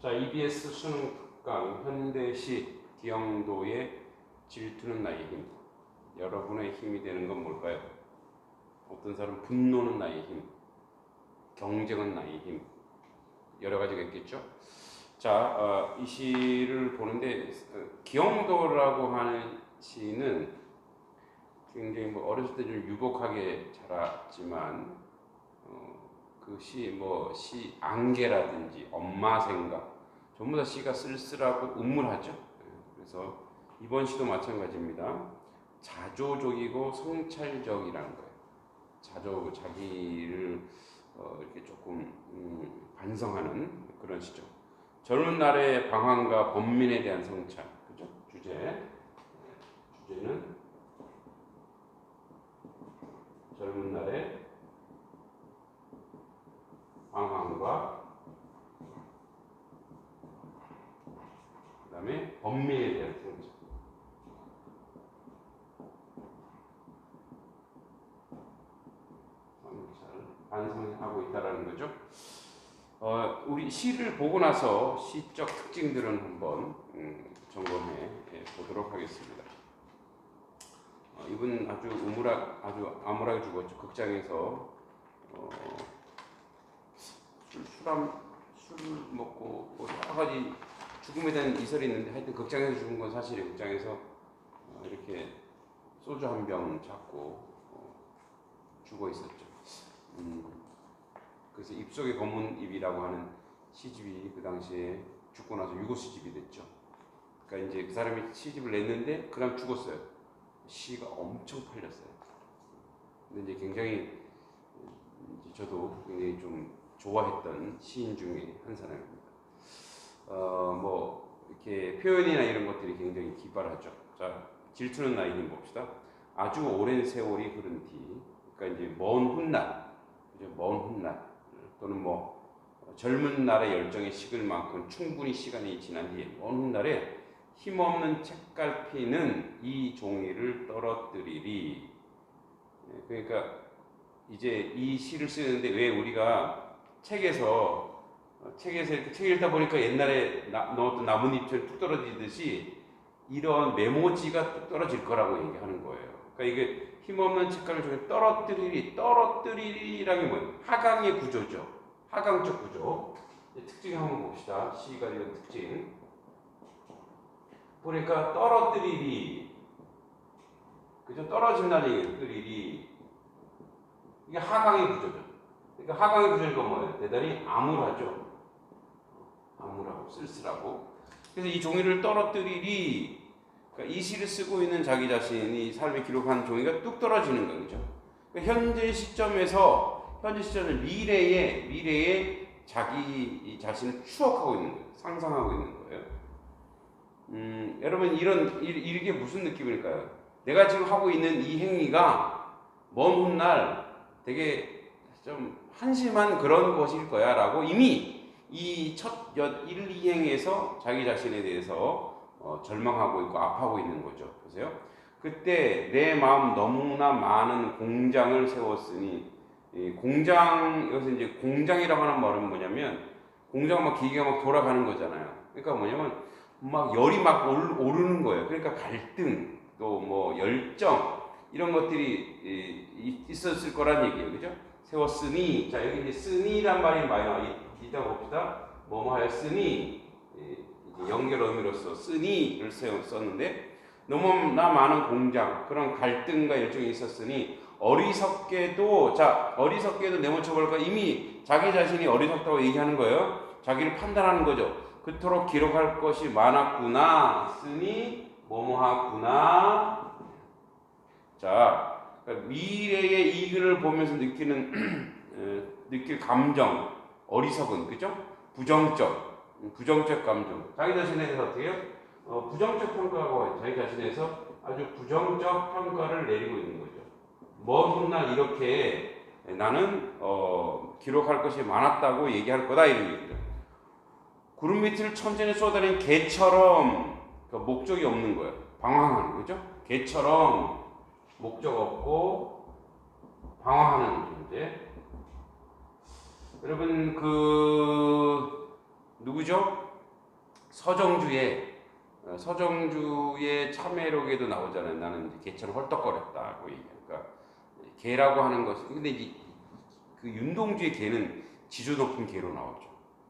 자, EBS 수능 특강 현대시 기영도의 질투는 나의 힘. 여러분의 힘이 되는 건 뭘까요? 어떤 사람 분노는 나의 힘, 경쟁은 나의 힘. 여러 가지가 있겠죠. 자, 어, 이 시를 보는데 어, 기영도라고 하는 시는 굉장히 뭐 어렸을 때 좀 유복하게 자랐지만 어, 그 시 뭐 시 안개라든지 엄마 생각 전부 다 시가 쓸쓸하고 음울하죠. 예, 그래서 이번 시도 마찬가지입니다. 자조적이고 성찰적이라는 거예요. 자조 자기를 어, 이렇게 조금 음, 반성하는 그런 시죠. 젊은 날의 방황과 범민에 대한 성찰, 그죠? 주제 예, 주제는 젊은 날의 방황과 그 다음에 범민에 대한 성찰. 성찰 반성하고 있다라는 거죠. 어, 우리 시를 보고 나서 시적 특징들은 한번 음, 점검해 예, 보도록 하겠습니다. 어, 이분 아주 우물하, 아주 암울하게 죽었죠. 극장에서 어, 술, 술함, 술 먹고 뭐 여러 가지 죽음에 대한 이설이 있는데 하여튼 극장에서 죽은 건 사실이에요. 극장에서 어, 이렇게 소주 한 병 잡고 어, 죽어 있었죠. 음, 그래서 입속의 검은 입이라고 하는 시집이 그 당시에 죽고 나서 유고 시집이 됐죠. 그러니까 이제 그 사람이 시집을 냈는데 그 다음 죽었어요. 시가 엄청 팔렸어요. 근데 이제 굉장히 이제 저도 굉장히 좀 좋아했던 시인 중에 한 사람입니다. 어 뭐 이렇게 표현이나 이런 것들이 굉장히 기발하죠. 자 질투는 나이 힘 봅시다. 아주 오랜 세월이 흐른 뒤, 그러니까 이제 먼 훗날, 그죠? 먼 훗날 또는 뭐 젊은 날의 열정에 식을 만큼 충분히 시간이 지난 뒤에 먼 훗날에 힘없는 책갈피는 이 종이를 떨어뜨리리. 예, 그러니까 이제 이 시를 쓰는데 왜 우리가 책에서 어, 책에서 이렇게 책 읽다 보니까 옛날에 나, 넣었던 나뭇잎처럼 뚝 떨어지듯이 이런 메모지가 뚝 떨어질 거라고 얘기하는 거예요. 그러니까 이게 힘없는 책갈을 중에 떨어뜨리리, 떨어뜨리리라는 게 뭐예요? 하강의 구조죠. 하강적 구조. 특징 한번 봅시다. 시가 이런 특징. 보니까 떨어뜨리리. 그죠? 떨어진다는 얘기예요. 뜨리리. 이게 하강의 구조죠. 그러니까 하강의 구조니까 뭐예요? 대단히 암울하죠. 암울하고 쓸쓸하고. 그래서 이 종이를 떨어뜨리리. 그러니까 이 시를 쓰고 있는 자기 자신이 삶에 기록한 종이가 뚝 떨어지는 거죠. 그러니까 현재 시점에서 현재 시점을 미래에 미래에 자기 자신을 추억하고 있는 거예요. 상상하고 있는 거예요. 음, 여러분 이런 이- 이게 무슨 느낌일까요? 내가 지금 하고 있는 이 행위가 먼 훗날 되게 좀 한심한 그런 것일 거야 라고 이미 이첫 1, 2행에서 자기 자신에 대해서 어, 절망하고 있고 아파하고 있는 거죠. 보세요. 그때 내 마음 너무나 많은 공장을 세웠으니 이 공장 여기서 이제 공장이라고 하는 말은 뭐냐면 공장 막 기계가 막 돌아가는 거잖아요. 그러니까 뭐냐면 막 열이 막 올- 오르는 거예요. 그러니까 갈등 또 뭐 열정 이런 것들이 있었을 거란 얘기예요. 그죠? 세웠으니 자 여기 이제 쓰니란 말이 많이 나와. 이- 이따 봅시다. 뭐뭐 하였으니 이- 이제 연결 의미로서 쓰니를 세워 썼는데 너무나 많은 공장 그런 갈등과 열정이 있었으니 어리석게도 자 어리석게도 내모쳐볼까 이미 자기 자신이 어리석다고 얘기하는 거예요. 자기를 판단하는 거죠. 그토록 기록할 것이 많았구나 쓰니 뭐뭐하구나. 자 그러니까 미래의 이익을 보면서 느끼는 에, 느낄 감정 어리석은 그죠? 부정적 음, 부정적 감정 자기 자신에 대해서 어떻게 해요? 어, 부정적 평가하고 자기 자신에 대해서 아주 부정적 평가를 내리고 있는 거죠. 먼 훗날 이렇게 나는 어, 기록할 것이 많았다고 얘기할 거다 이런 얘기죠. 구름 밑을 천천히 쏟아낸 개처럼 그 목적이 없는 거예요. 방황하는 거죠. 개처럼 목적 없고 방황하는 존재. 여러분 그 누구죠? 서정주의 어, 서정주의 참회록에도 나오잖아요. 나는 개처럼 헐떡거렸다고 얘기하니까 개라고 하는 것은 근데 그 윤동주의 개는 지주 높은 개로 나오죠.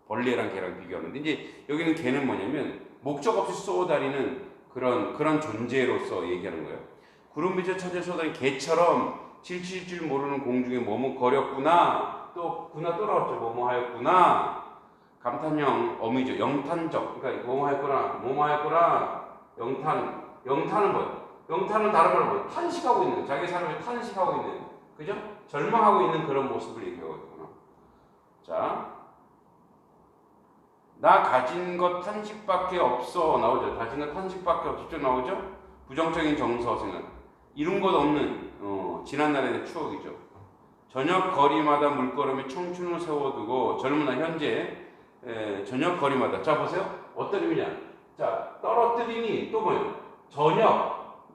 벌레랑 개랑 비교하는데 이제 여기는 개는 뭐냐면 목적 없이 쏘다니는 그런 그런 존재로서 얘기하는 거예요. 구름 밑에 천재 쏘다니 개처럼 질칠 줄 모르는 공중에 머뭇거렸구나. 또 구나 또 나왔죠. 뭐뭐하였구나. 감탄형 어미죠. 영탄적. 그러니까 뭐뭐하였구나. 뭐뭐하였구나. 영탄. 영탄은 뭐예요? 영탄은 다른 말로 뭐예요? 탄식하고 있는 자기 삶을 탄식하고 있는 그죠? 절망하고 있는 그런 모습을 얘기하거든요. 자, 나 가진 것 탄식밖에 없어 나오죠. 가진 것 탄식밖에 없어 쭉 나오죠. 부정적인 정서 생각. 이룬 것 없는 어, 지난 날의 내 추억이죠. 저녁 거리마다 물걸음에 청춘을 세워두고 날 현재 에, 저녁 거리마다 자 보세요. 어떤 의미냐? 자 떨어뜨리니 또 뭐예요? 저녁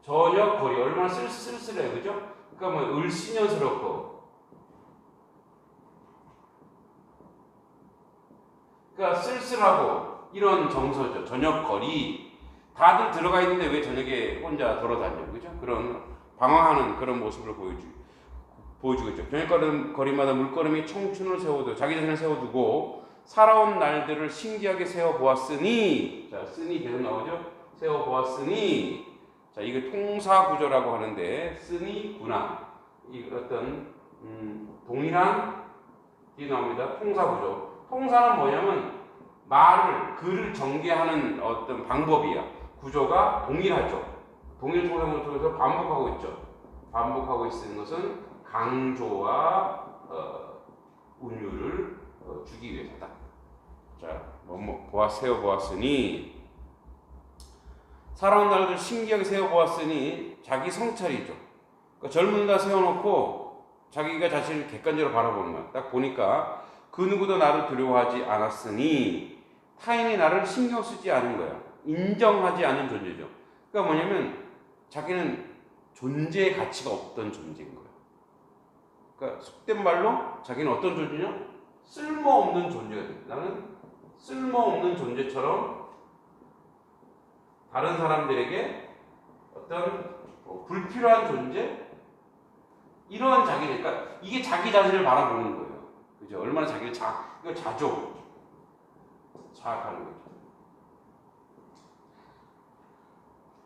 저녁 거리 얼마나 쓸, 쓸쓸해요, 그죠? 그러니까 뭐 을씨년스럽고 그러니까 쓸쓸하고 이런 정서죠. 저녁 거리 다들 들어가 있는데 왜 저녁에 혼자 돌아다녀, 그죠? 그런 방황하는 그런 모습을 보여주 보여주고 있죠. 저녁 걸음, 거리마다 물걸음이 청춘을 세워두 자기 자신을 세워두고 살아온 날들을 신기하게 세워 보았으니 자 쓰니 계속 나오죠. 세워 보았으니 자 이거 통사 구조라고 하는데 쓰니구나 이 어떤 음, 동일한 이 나옵니다. 통사 구조. 통사는 뭐냐면 말을 글을 전개하는 어떤 방법이야. 구조가 동일하죠. 동일 통상을 통해서 반복하고 있죠. 반복하고 있는 것은 강조와 어, 운율을 어, 주기 위해서다. 자, 뭐, 뭐 보아 세워 보았으니 살아온 날들 신기하게 세워 보았으니 자기 성찰이죠. 그러니까 젊은 날 세워놓고 자기가 자신을 객관적으로 바라보는 거야. 딱 보니까 그 누구도 나를 두려워하지 않았으니 타인이 나를 신경 쓰지 않은 거야. 인정하지 않은 존재죠. 그러니까 뭐냐면 자기는 존재의 가치가 없던 존재인 거예요. 그러니까 속된 말로 자기는 어떤 존재냐? 쓸모없는 존재가 돼. 나는 쓸모없는 존재처럼 다른 사람들에게 어떤 어, 불필요한 존재 이러한 자기는 그러니까 이게 자기 자신을 바라보는 거예요. 그죠? 얼마나 자기를 자 이거 자조 자학하는 거죠.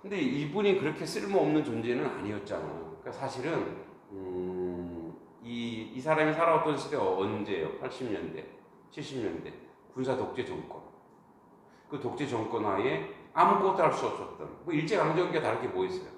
근데 이분이 그렇게 쓸모없는 존재는 아니었잖아. 그러니까 사실은 음, 이, 이 사람이 살아왔던 시대가 언제예요? 80년대, 70년대 군사 독재 정권. 그 독재 정권 하에 아무것도 할 수 없었던 뭐 일제 강점기가 다를 게뭐 있어요?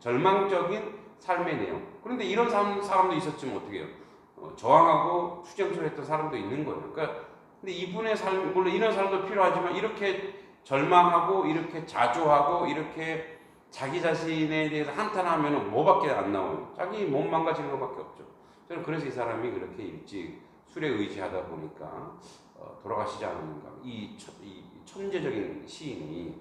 절망적인 삶의 내용. 그런데 이런 사람, 사람도 있었지만 어떻게 해요? 어, 저항하고 투쟁처했던 사람도 있는 거예요. 그러니까 근데 이분의 삶 물론 이런 사람도 필요하지만 이렇게 절망하고 이렇게 자조하고 이렇게 자기 자신에 대해서 한탄하면 뭐밖에 안 나와요. 자기 몸 망가지는 것밖에 없죠. 저는 그래서 이 사람이 그렇게 일찍 술에 의지하다 보니까 어, 돌아가시지 않았는가. 이, 천재적인 시인이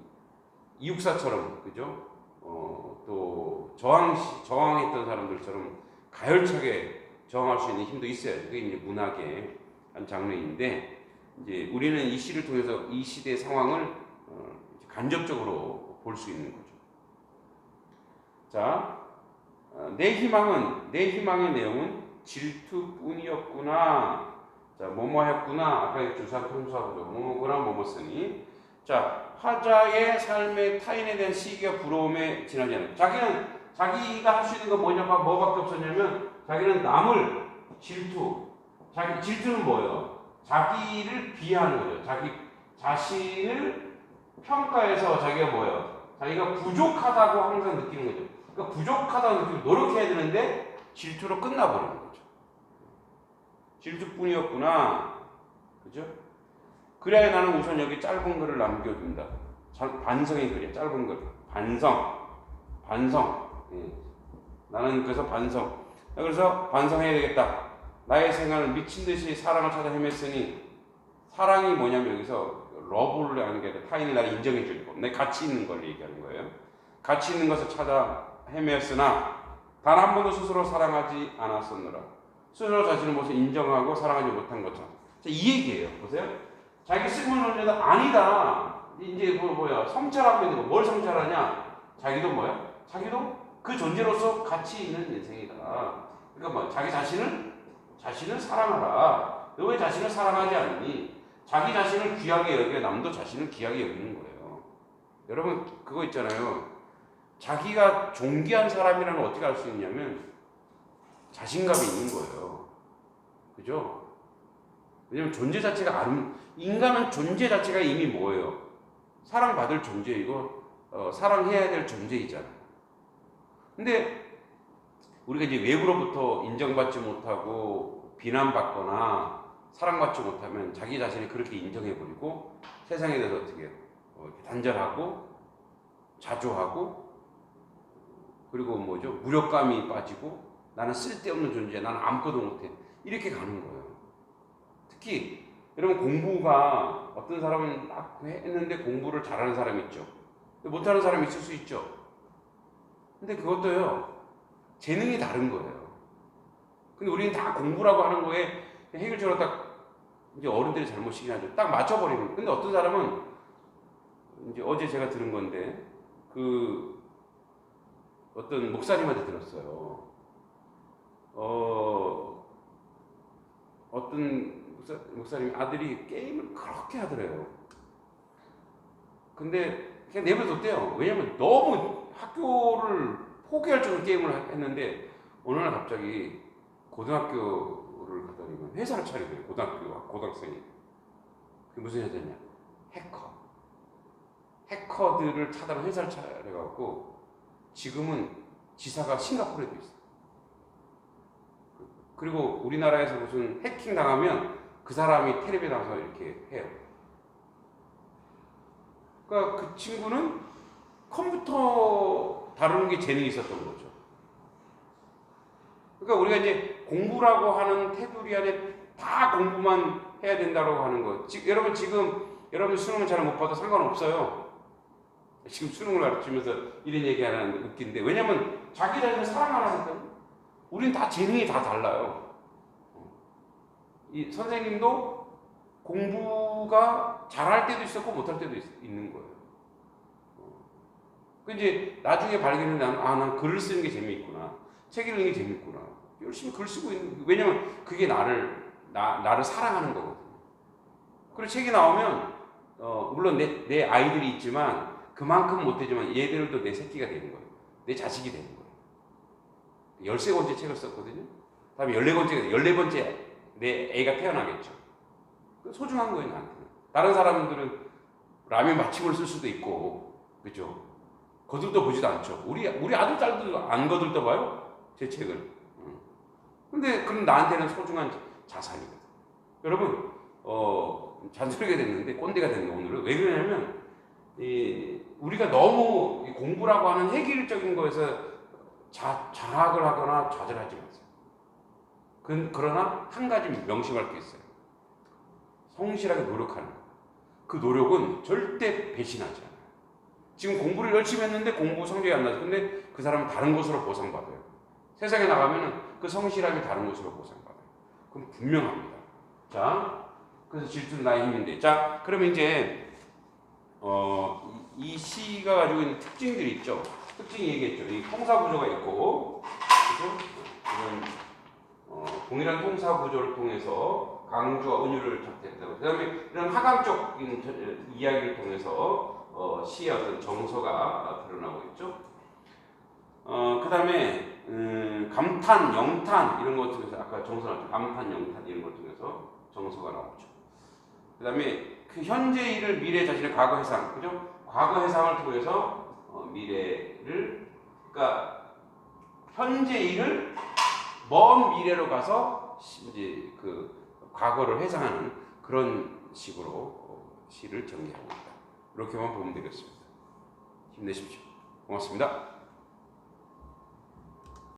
이육사처럼 그죠? 어, 또 저항 저항했던 사람들처럼 가열차게 저항할 수 있는 힘도 있어야죠. 그게 이제 문학의 한 장르인데 이제 우리는 이 시를 통해서 이 시대의 상황을 어, 간접적으로 볼 수 있는 거죠. 자, 어, 내 희망은 내 희망의 내용은 질투뿐이었구나. 자, 뭐뭐했구나. 아까 주사 통수하고죠. 뭐뭐구나 뭐뭐쓰니. 자, 화자의 삶의 타인에 대한 시기가 부러움에 지나지 않아요. 자기는 자기가 할 수 있는 건 뭐냐면 뭐밖에 없었냐면 자기는 남을 질투. 자기 질투는 뭐예요? 자기를 비하하는 거죠. 자기 자신을 평가해서 자기가 뭐예요? 자기가 부족하다고 항상 느끼는 거죠. 그러니까 부족하다고 느끼고 노력해야 되는데 질투로 끝나버리는 거죠. 질투뿐이었구나. 그죠? 그래야 나는 우선 여기 짧은 글을 남겨둔다. 자- 반성의 글이야. 짧은 글. 반성. 반성. 예. 나는 그래서 반성. 그래서 반성해야 되겠다. 나의 생활을 미친 듯이 사랑을 찾아 헤맸으니 사랑이 뭐냐면 여기서 러브를 하는 게 아니라 타인이 나를 인정해 주는 거. 내 가치 있는 걸 얘기하는 거예요. 가치 있는 것을 찾아 헤맸으나 단 한 번도 스스로 사랑하지 않았었느라. 스스로 자신의 모습을 인정하고 사랑하지 못한 것처럼. 자, 이 얘기예요. 보세요. 자기 쓸모는 없는데 아니다. 이제 뭐 뭐야 성찰하고 있는 거. 뭘 성찰하냐? 자기도 뭐야? 자기도 그 존재로서 가치 있는 인생이다. 그러니까 뭐 자기 자신을 자신을 사랑하라. 너 왜 자신을 사랑하지 않니? 자기 자신을 귀하게 여겨 남도 자신을 귀하게 여기는 거예요. 여러분 그거 있잖아요. 자기가 존귀한 사람이라는 어떻게 알 수 있냐면 자신감이 있는 거예요. 그죠? 왜냐면 존재 자체가 아름 인간은 존재 자체가 이미 뭐예요? 사랑받을 존재이고 어, 사랑해야 될 존재이잖아요. 근데 우리가 이제 외부로부터 인정받지 못하고 비난받거나 사랑받지 못하면 자기 자신을 그렇게 인정해버리고 세상에 대해서 어떻게? 어, 단절하고 자조하고 그리고 뭐죠? 무력감이 빠지고 나는 쓸데없는 존재, 나는 아무것도 못해 이렇게 가는 거예요. 특히 여러분 공부가 어떤 사람은 막 했는데 공부를 잘하는 사람이 있죠. 못하는 사람이 있을 수 있죠. 근데 그것도요 재능이 다른 거예요. 근데 우리는 다 공부라고 하는 거에 해결적으로 딱 이제 어른들이 잘못이긴 하죠. 딱 맞춰버리는. 근데 어떤 사람은 이제 어제 제가 들은 건데 그 어떤 목사님한테 들었어요. 어 어떤 목사, 목사님 아들이 게임을 그렇게 하더래요. 근데 그냥 내버려뒀대요. 왜냐면 너무 학교를 포기할 정도로 게임을 했는데 어느 날 갑자기 고등학교 를 가더니만 회사를 차리더래요. 고등학교 고등학생이. 그게 무슨 회사냐? 해커. 해커들을 차다는 회사를 차려갖고 지금은 지사가 싱가포르에도 있어. 그리고 우리나라에서 무슨 해킹 당하면 그 사람이 텔레비에 나와서 이렇게 해요. 그러니까 그 친구는 컴퓨터 다루는 게 재능이 있었던 거죠. 그러니까 우리가 이제 공부라고 하는 테두리 안에 다 공부만 해야 된다고 하는 거. 지, 여러분 지금 여러분 수능을 잘 못 봐도 상관없어요. 지금 수능을 가르치면서 이런 얘기 하는 웃긴데 왜냐면 자기 자신을 사랑하라니까. 우린 다 재능이 다 달라요. 이 선생님도 공부가 잘할 때도 있었고 못할 때도 있, 는 거예요. 그 이제 나중에 발견을 아, 난 글을 쓰는 게 재미있구나. 책 읽는 게 재밌구나. 열심히 글 쓰고 있는 왜냐면 그게 나를 나, 나를 사랑하는 거거든요. 그리고 책이 나오면 어, 물론 내, 내 아이들이 있지만 그만큼 못되지만 얘들도 내 새끼가 되는 거예요. 내 자식이 되는 거예요. 13번째 책을 썼거든요. 다음에 14번째, 14번째 내 애가 태어나겠죠. 그 소중한 거예요, 나한테는. 다른 사람들은 라면 마침을 쓸 수도 있고, 그죠? 거들떠 보지도 않죠. 우리, 우리 아들, 딸들 안 거들떠 봐요? 제 책을. 응. 근데 그럼 나한테는 소중한 자산이거든. 여러분, 어, 잔소리가 됐는데, 꼰대가 됐네, 오늘은. 왜 그러냐면, 이, 우리가 너무 이 공부라고 하는 획일적인 거에서 자, 장악을 하거나 좌절하지 마세요. 그, 그러나 한 가지 명심할 게 있어요. 성실하게 노력하는 거. 그 노력은 절대 배신하지 않아요. 지금 공부를 열심히 했는데 공부 성적이 안 나죠. 근데 그 사람은 다른 곳으로 보상받아요. 세상에 나가면은 그 성실함이 다른 곳으로 보상받아요. 그럼 분명합니다. 자, 그래서 질투는 나의 힘인데. 자, 그러면 이제, 어, 이, 이 시가 가지고 있는 특징들이 있죠. 특징이 얘기했죠. 이 통사 구조가 있고, 그죠? 이런, 어, 동일한 통사 구조를 통해서 강조와 은유를 접했다고. 그 다음에 이런 하강적인 저- 이야기를 통해서 어, 시의 어떤 정서가 드러나고 있죠. 어, 그 다음에 음, 감탄, 영탄 이런 것 중에서 아까 정서 나왔죠. 감탄, 영탄 이런 것 중에서 정서가 나오죠. 그 다음에 그 현재 일을 미래 자신의 과거 해상, 그죠? 과거 해상을 통해서 어, 미래를 그러니까 현재 일을 먼 미래로 가서 시- 이제 그 과거를 회상하는 그런 식으로 어, 시를 전개하고 있다. 이렇게만 보면 되겠습니다. 힘내십시오. 고맙습니다.